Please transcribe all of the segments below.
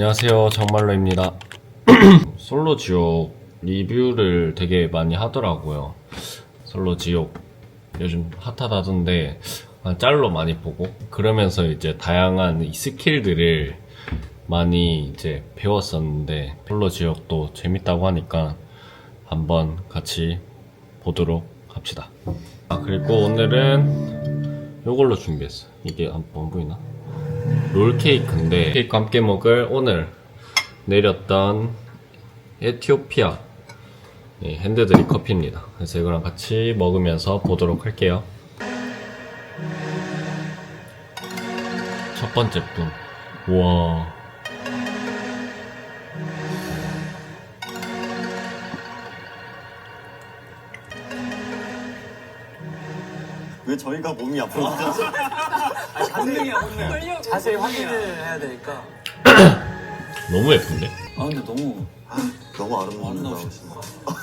안녕하세요. 정말로입니다. 솔로 지옥 리뷰를 되게 많이 하더라고요. 솔로 지옥 요즘 핫하다던데 아, 짤로 많이 보고 그러면서 이제 다양한 이 스킬들을 많이 이제 배웠었는데 솔로 지옥도 재밌다고 하니까 한번 같이 보도록 합시다. 아 그리고 오늘은 요걸로 준비했어 이게 한번 보이나? 롤케이크인데 케이크 함께 먹을 오늘 내렸던 에티오피아 예, 핸드드립 커피입니다. 그래서 이거랑 같이 먹으면서 보도록 할게요. 첫 번째 분. 우와. 저희가 몸이? 본능이야 본능 자세히 확인을 해야 되니까 너무 예쁜데? 아 근데 너무 너무 아름다우신다.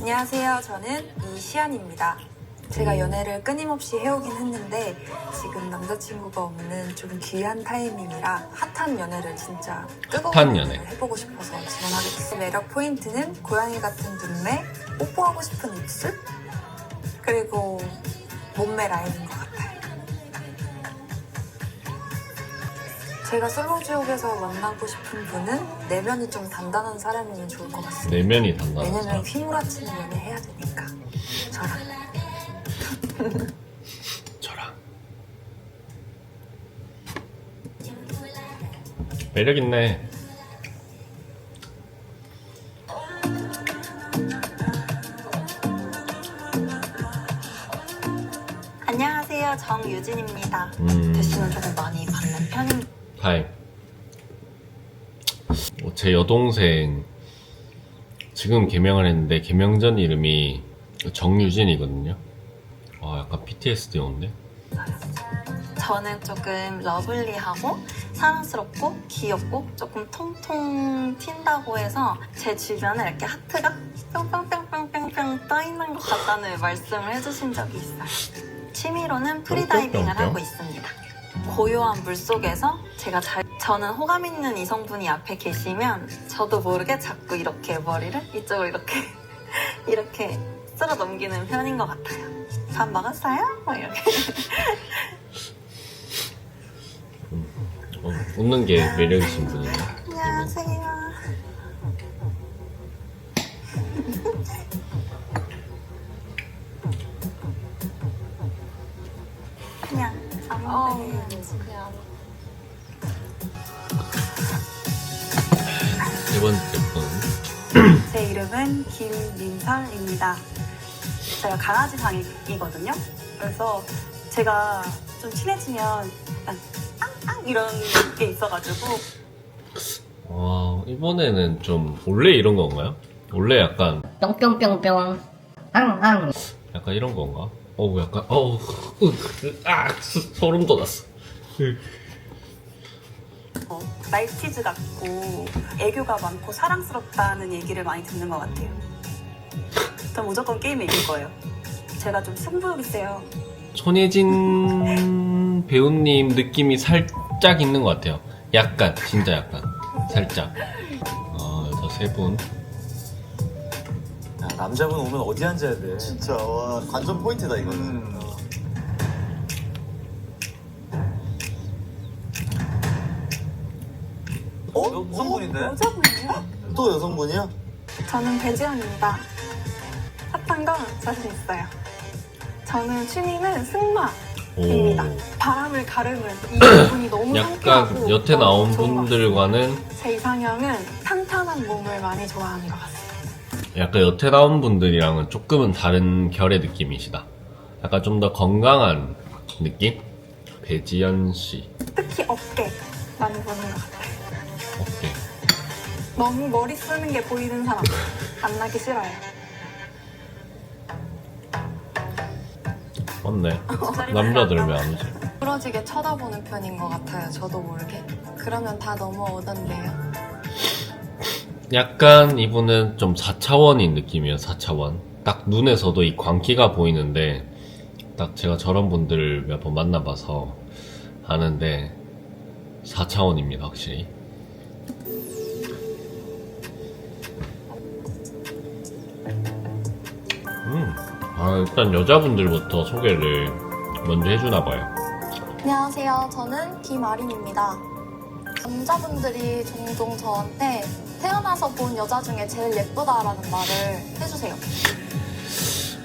안녕하세요. 저는 이시안입니다. 제가 연애를 끊임없이 해오긴 했는데 지금 남자친구가 없는 좀 귀한 타이밍이라 핫한 연애를 진짜 뜨거운 핫한 연애. 해보고 싶어서 지원하게 됐어요. 매력 포인트는 고양이 같은 눈매, 뽀뽀하고 싶은 입술, 그리고 몸매 라인인 것 같아요. 제가 솔로지옥에서 만나고 싶은 분은 내면이 좀 단단한 사람이면 좋을 것 같습니다. 내면이 단단한 왜냐면. 휘몰아치는 연애 해야 되니까 저랑 저랑. 매력 있네. 안녕하세요. 정유진입니다. 음. 대신은 조금 많이 받는 편입니다. 다행. 어, 제 여동생 지금 개명을 했는데 개명 전 이름이 정유진이거든요. 아 약간 PTSD 오는데? 저는 조금 러블리하고 사랑스럽고 귀엽고 조금 통통 튄다고 해서 제 주변에 이렇게 하트가 뿅뿅뿅뿅뿅뿅 떠 있는 것 같다는 말씀을 해주신 적이 있어요. 취미로는 프리다이빙을? 하고 있습니다. 고요한 물 속에서 제가 잘 저는 호감 있는 이성분이 앞에 계시면 저도 모르게 자꾸 이렇게 머리를 이쪽으로 이렇게 이렇게 쓸어 넘기는 편인 것 같아요. 밥 먹었어요? 막 이렇게. 어, 웃는 게 매력이신 분이네. 안녕하세요. 제 이름은 김민설입니다. 제가 강아지 상이거든요. 그래서 제가 좀 친해지면 약간 앙앙 이런 게 있어가지고 와 이번에는 좀 원래 이런 건가요? 원래 약간 뿅뿅뿅뿅 앙앙 약간 이런 건가? 어우 약간 어우 으, 아 소름 돋았어. 어, 말티즈 같고 애교가 많고 사랑스럽다는 얘기를 많이 듣는 것 같아요. 전 무조건 게임에 이길 거예요. 제가 좀 승부욕이 세요. 손예진 배우님 느낌이 살짝 있는 것 같아요. 약간 진짜 약간 살짝. 어 여자 세 분. 야, 남자분 오면 어디 앉아야 돼 진짜 와 관전 포인트다 이거는. 음. 어? 여성분인데? 여자분이에요? 또 여성분이야? 저는 배지연입니다. 핫한 건 자신 있어요. 저는 취미는 승마. 오. 입니다. 바람을 가르는 이 부분이 너무 약간 상쾌하고 여태 너무 나온 좋은 것 같아요. 분들과는 제 이상형은 탄탄한 몸을 많이 좋아하는 것 같습니다. 약간 여태 나온 분들이랑은 조금은 다른 결의 느낌이시다. 약간 좀 더 건강한 느낌? 배지연 씨. 특히 어깨 많이 보는 것 같아요. 어깨. 너무 머리 쓰는 게 보이는 사람 안 나기 싫어요. 맞네. 남자들 왜안 오지? 부러지게 쳐다보는 편인 것 같아요. 저도 모르게. 그러면 다 넘어오던데요. 약간 이분은 좀 4차원인 느낌이에요, 4차원. 딱 눈에서도 이 광기가 보이는데, 딱 제가 저런 분들을 몇번 만나봐서, 하는데 4차원입니다 확실히 아 일단 여자분들부터 소개를 먼저 해주나 봐요 안녕하세요. 저는 김아린입니다. 남자분들이 종종 저한테 태어나서 본 여자 중에 제일 예쁘다라는 말을 해주세요.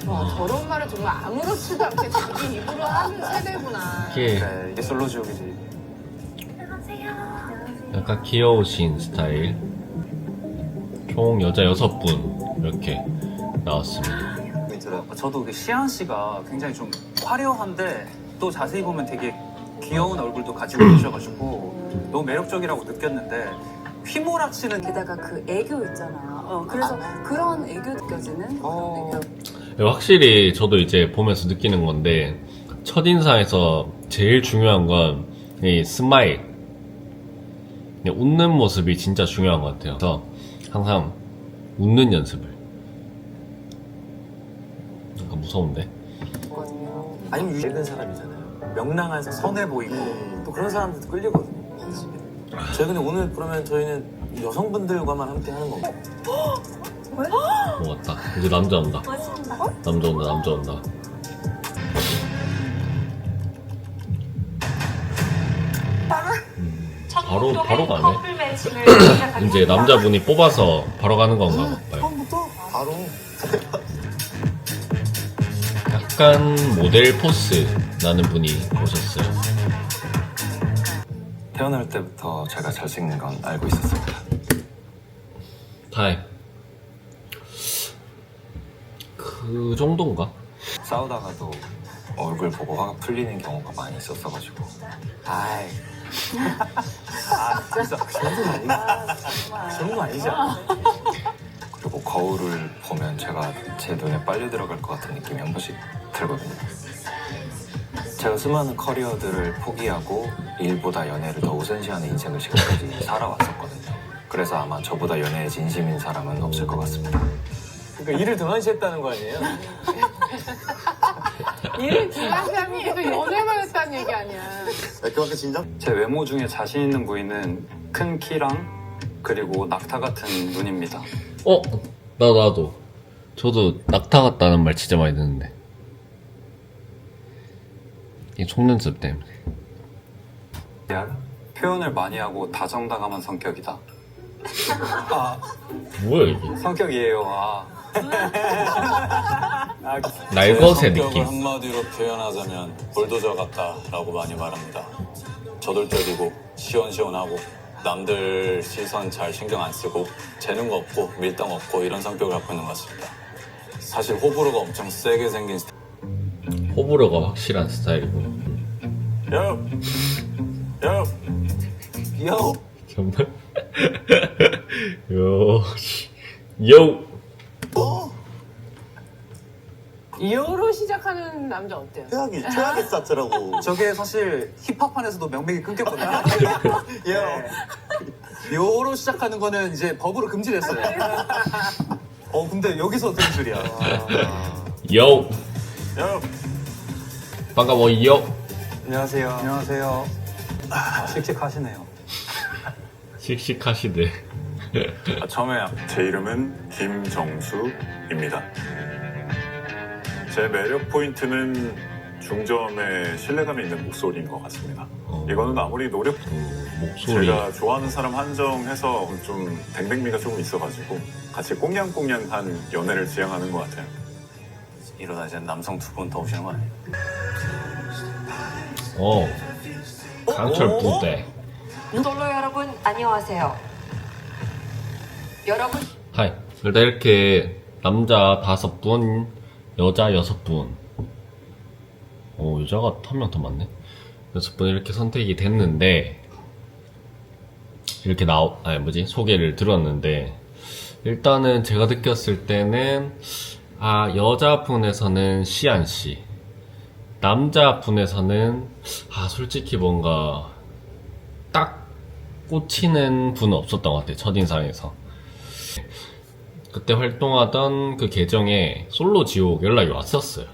와, 저런 말을 정말 아무렇지도 않게 자기 입으로 하는 세대구나. 이게 그래, 이게 솔로 지옥이지. 약간 귀여우신 스타일 총 여자 6분 이렇게 나왔습니다 포인트라. 저도 그 시안 씨가 굉장히 좀 화려한데 또 자세히 보면 되게 귀여운 얼굴도 가지고 계셔가지고 너무 매력적이라고 느꼈는데 휘몰아치는 게다가 그 애교 있잖아요. 어, 그래서 그런 애교 느껴지는 어, 확실히 저도 이제 보면서 느끼는 건데 첫인상에서 제일 중요한 건 이 스마일. 이 웃는 모습이 진짜 중요한 것 같아요. 그래서 항상 웃는 연습을 약간 무서운데? 아니면 읽은 사람이잖아요. 명랑해서 선해 보이고 또 그런 사람들도 끌리거든요. 저희 근데 오늘 그러면 저희는 여성분들과만 함께 하는 건가요? 어 맞다. 이제 남자 온다. 남자 온다 남자 온다. 음, 바로 바로 가네. 이제 남자분이 뽑아서 바로 가는 건가 봐요. 처음부터 바로 약간 모델 포스 나는 분이 오셨어요 태어날 때부터 제가 잘생긴 건 알고 있었습니다. 타임 그 정도인가? 싸우다가도 얼굴 보고 화가 풀리는 경우가 많이 있었어가지고. 아이. 아, 진짜. 그 정도는 아니야. 그 정도는 아니잖아. 그리고 거울을 보면 제가 제 눈에 빨려 들어갈 것 같은 느낌이 한 번씩 들거든요. 제가 수많은 커리어들을 포기하고 일보다 연애를 더 우선시하는 인생을 지금까지 살아왔었거든요. 그래서 아마 저보다 연애에 진심인 사람은 없을 것 같습니다. 그러니까 일을 등한시했다는 거 아니에요? 일을 계속 연애만 했다는 얘기 아니야. 그만큼 진정? 제 외모 중에 자신 있는 부위는 큰 키랑 그리고 낙타 같은 눈입니다. 어? 나 나도 저도 낙타 같다는 말 진짜 많이 듣는데 이 속눈썹 때문에 표현을 많이 하고 다정다감한 성격이다. 아 뭐야 이게 성격이에요. 아. 날것의 느낌 한마디로 표현하자면 볼도저 같다라고 많이 말합니다. 저돌적이고 시원시원하고 남들 시선 잘 신경 안 쓰고 재능 없고 밀당 없고 이런 성격을 갖고 있는 것 같습니다. 사실 호불호가 엄청 세게 생긴 스타일. 호불호가 확실한 스타일이고 야, 야, 요! 정말 요 씨. 요 이어로 시작하는 남자 어때요? 최악이 최악의 스타트라고. 저게 사실 힙합 안에서도 명맥이 끊겼거든요. 예. 네. 요로 시작하는 거는 이제 법으로 금지됐어요. 어 근데 여기서 들은 줄이야. 요 야. 반가워 요 안녕하세요. 안녕하세요. 아, 씩씩하시네요. 씩씩하시대 아, 처음에 제 이름은 김정수입니다. 제 매력 포인트는 중점에 신뢰감이 있는 목소리인 것 같습니다. 어, 이거는 아무리 노력 그 목소리 제가 좋아하는 사람 한정해서 좀 댕댕미가 조금 있어가지고 같이 꽁냥꽁냥한 연애를 지향하는 것 같아요. 이러다 이제 남성 두 분 더 오시는 거 아니에요? 어. 강철 부대. 솔로 여러분 안녕하세요. 여러분. 하이. 일단 이렇게 남자 다섯 분 여자 여섯 분. 오, 여자가 한 명 더 많네. 여섯 분 이렇게 선택이 됐는데, 이렇게 나오, 아니, 뭐지, 소개를 들었는데, 일단은 제가 느꼈을 때는, 아, 여자분에서는 시안 씨, 남자분에서는, 아, 솔직히 뭔가, 딱 꽂히는 분은 없었던 것 같아요, 첫인상에서. 그때 활동하던 그 계정에 솔로 지옥 연락이 왔었어요.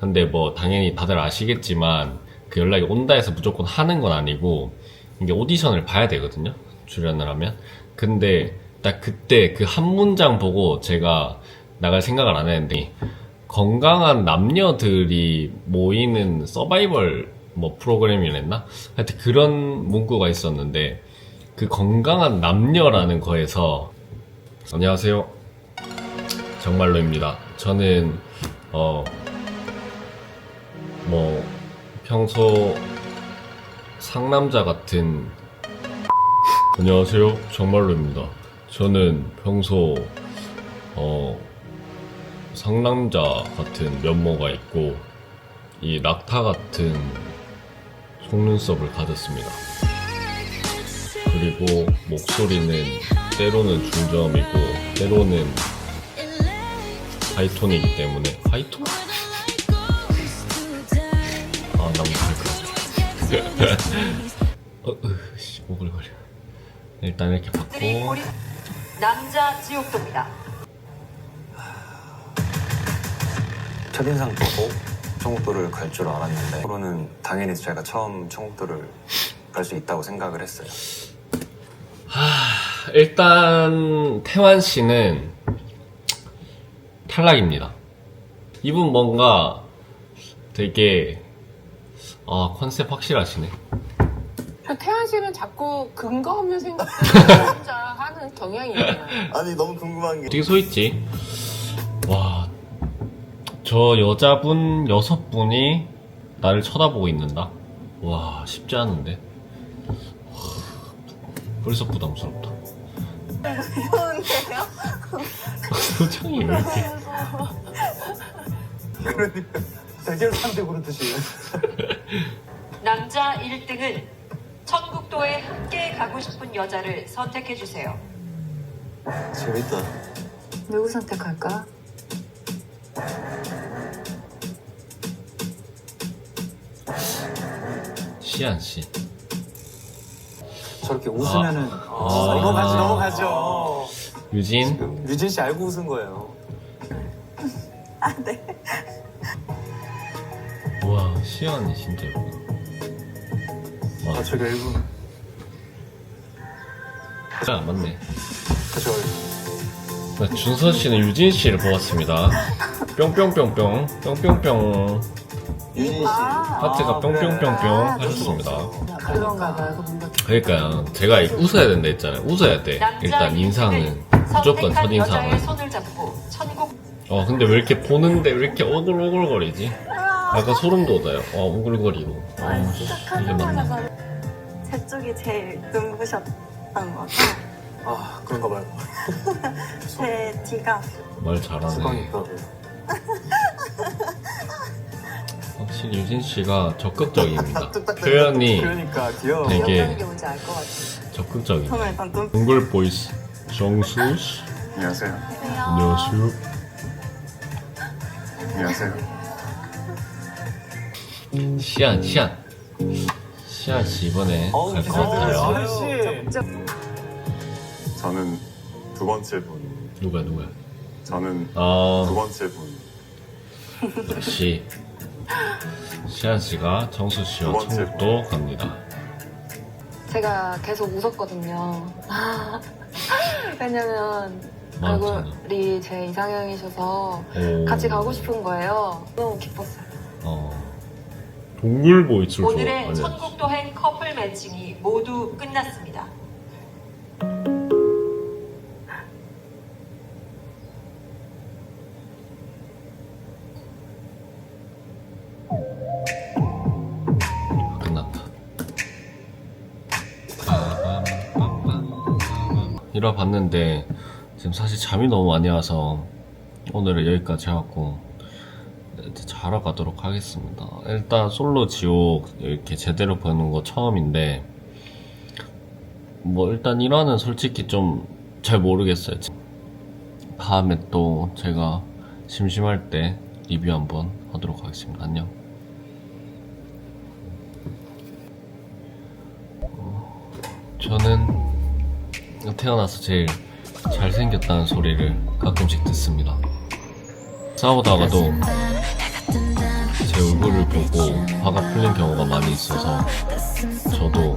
근데 뭐 당연히 다들 아시겠지만 그 연락이 온다 해서 무조건 하는 건 아니고 이게 오디션을 봐야 되거든요. 출연을 하면. 근데 딱 그때 그 한 문장 보고 제가 나갈 생각을 안 했는데 건강한 남녀들이 모이는 서바이벌 뭐 프로그램이랬나? 하여튼 그런 문구가 있었는데 그 건강한 남녀라는 거에서 안녕하세요. 정말로입니다. 저는 어 뭐 평소 상남자 같은 안녕하세요. 정말로입니다. 저는 평소 어 상남자 같은 면모가 있고 이 낙타 같은 속눈썹을 가졌습니다. 그리고 목소리는 때로는 중저음이고 때로는 하이톤이기 때문에 하이톤? 아, 나 못할 것 같아. 어, 으, 씨, 오글거려. 일단 이렇게 받고 남자 지옥도입니다. 첫인상 보고 청국도를 갈 줄 알았는데 앞으로는 당연히 제가 처음 청국도를 갈 수 있다고 생각을 했어요. 일단 태환 씨는 탈락입니다. 이분 뭔가 되게 아 컨셉 확실하시네. 태연 씨는 자꾸 근거 없는 생각을 혼자 하는 경향이 있나요? 아니 너무 궁금한 게 어떻게 서 있지? 와, 저 여자분 여섯 분이 나를 쳐다보고 있는다. 와, 쉽지 않은데. 와, 벌써 부담스럽다. 귀여운데요? 표정이 왜 이렇게? 그러니까 대결 상대 고르듯이 남자 1등은 천국도에 함께 가고 싶은 여자를 선택해 주세요. 재밌다 누구 선택할까? 시안 씨. 저렇게 웃으면은 아. 넘어가지 넘어가죠. 유진. 유진 씨 알고 웃은 거예요. 와, 시안이 진짜 예쁘다. 와, 아 저게 일본 진짜 안 맞네. 저나 준서 씨는 유진 씨를 뽑았습니다. 뿅뿅뿅뿅, 뿅뿅뿅. 유진 씨 하트가 뿅뿅뿅뿅 하셨습니다. 그런가 봐요. 뭔가 그러니까 제가 웃어야 된다 했잖아요. 웃어야 돼. 일단 인상은 1등은 무조건 여자의 첫인상은. 손을 잡고 천국 어 근데 왜 이렇게 보는데 왜 이렇게 오글오글거리지? 약간 소름 돋아요. 어 오글거리고. 어, 씨, 이게 맞나? 제 쪽이 제일 눈부셨던 거죠. 아 그런가 봐요. 제 뒤가 말 수강이 잘하네. 있다고요. 확실히 유진 씨가 적극적입니다. 표현이 그러니까 귀여워. 되게 뭔지 알 것 같아. 적극적입니다. 저는 일단 눈 동굴 보이스 정수 씨. 안녕하세요. 안녕하세요. 안녕하세요. 시안 시안. 시안 씨 이번에 갈 것 같아요. 저는 두 번째 분. 누가 누가? 저는 아두 번째 분. 역시 시안 씨가 정수 씨와 두 번째 천국도 갑니다. 제가 계속 웃었거든요. 왜냐면. 얼굴이 제 이상형이셔서 오. 같이 가고 싶은 거예요. 너무 기뻤어요. 어. 동굴 보이스를 오늘의 좋아. 아니, 천국 도행 커플 매칭이 모두 끝났습니다. 일화 봤는데 지금 사실 잠이 너무 많이 와서 오늘은 여기까지 하고 이제 자러 가도록 하겠습니다. 일단 솔로 지옥 이렇게 제대로 보는 거 처음인데 뭐 일단 1화는 솔직히 좀 잘 모르겠어요. 다음에 또 제가 심심할 때 리뷰 한번 하도록 하겠습니다. 안녕. 저는 태어나서 제일 잘생겼다는 소리를 가끔씩 듣습니다. 싸우다가도 제 얼굴을 보고 화가 풀린 경우가 많이 있어서 저도